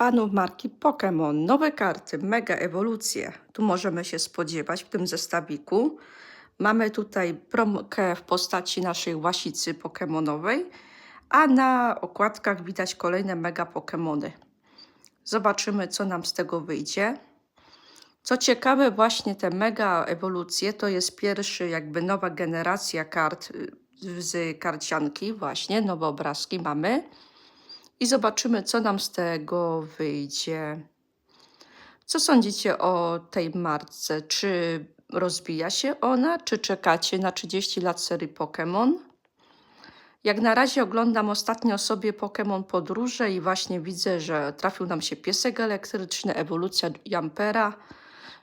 fanów marki Pokémon nowe karty, mega ewolucje. Tu możemy się spodziewać w tym zestawiku. Mamy tutaj promkę w postaci naszej łasicy pokemonowej, a na okładkach widać kolejne mega Pokémony. Zobaczymy, co nam z tego wyjdzie. Co ciekawe, właśnie te mega ewolucje to jest pierwszy, jakby nowa generacja kart y, z karcianki, właśnie nowe obrazki mamy. I zobaczymy, co nam z tego wyjdzie. Co sądzicie o tej marce? Czy rozwija się ona, czy czekacie na 30 lat serii Pokémon? Jak na razie oglądam ostatnio sobie Pokémon Podróże i właśnie widzę, że trafił nam się piesek elektryczny, ewolucja Jampera.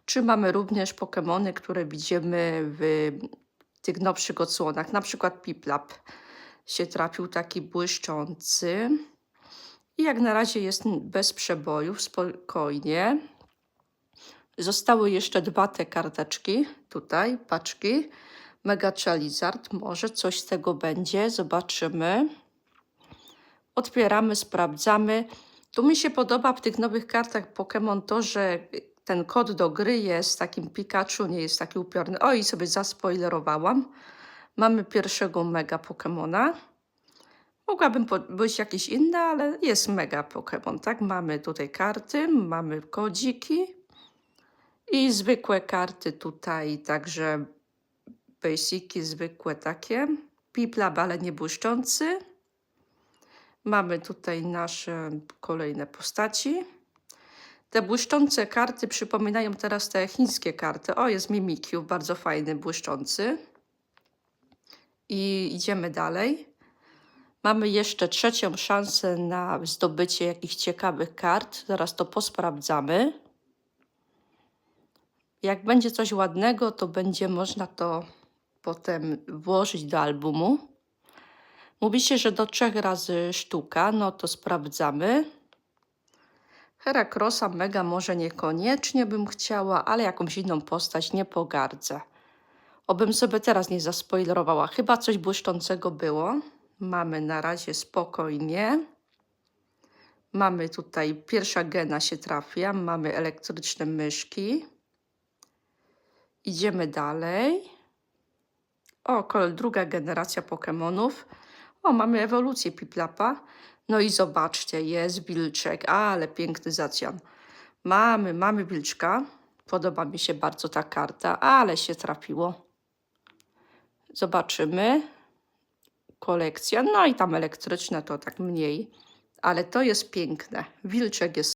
Czy mamy również Pokémony, które widzimy w tych nowszych odsłonach, na przykład Piplap się trafił taki błyszczący. I jak na razie jest bez przebojów, spokojnie. Zostały jeszcze dwa te karteczki, tutaj, paczki. Mega Charizard, może coś z tego będzie, zobaczymy. Otwieramy, sprawdzamy. Tu mi się podoba w tych nowych kartach Pokémon to, że ten kod do gry jest takim Pikachu, nie jest taki upiorny. O i sobie zaspoilerowałam. Mamy pierwszego mega Pokémona. Mogłabym być jakiś inny, ale jest mega Pokémon, tak? Mamy tutaj karty, mamy kodziki i zwykłe karty tutaj, także basiki zwykłe takie. Piplab, ale nie błyszczący. Mamy tutaj nasze kolejne postaci. Te błyszczące karty przypominają teraz te chińskie karty. O, jest Mimikyu, bardzo fajny, błyszczący. I idziemy dalej. Mamy jeszcze trzecią szansę na zdobycie jakichś ciekawych kart. Zaraz to posprawdzamy. Jak będzie coś ładnego, to będzie można to potem włożyć do albumu. Mówi się, że do trzech razy sztuka, no to sprawdzamy. Herakrosa mega może niekoniecznie bym chciała, ale jakąś inną postać nie pogardzę. Obym sobie teraz nie zaspoilerowała. Chyba coś błyszczącego było. Mamy na razie spokojnie. Mamy tutaj pierwsza gena się trafia. Mamy elektryczne myszki. Idziemy dalej. O, druga generacja Pokémonów. O, mamy ewolucję Piplapa. No i zobaczcie, jest wilczek, ale piękny zacjan. Mamy, mamy wilczka. Podoba mi się bardzo ta karta, ale się trafiło. Zobaczymy. Kolekcja, no i tam elektryczne to tak mniej, ale to jest piękne. Wilczek jest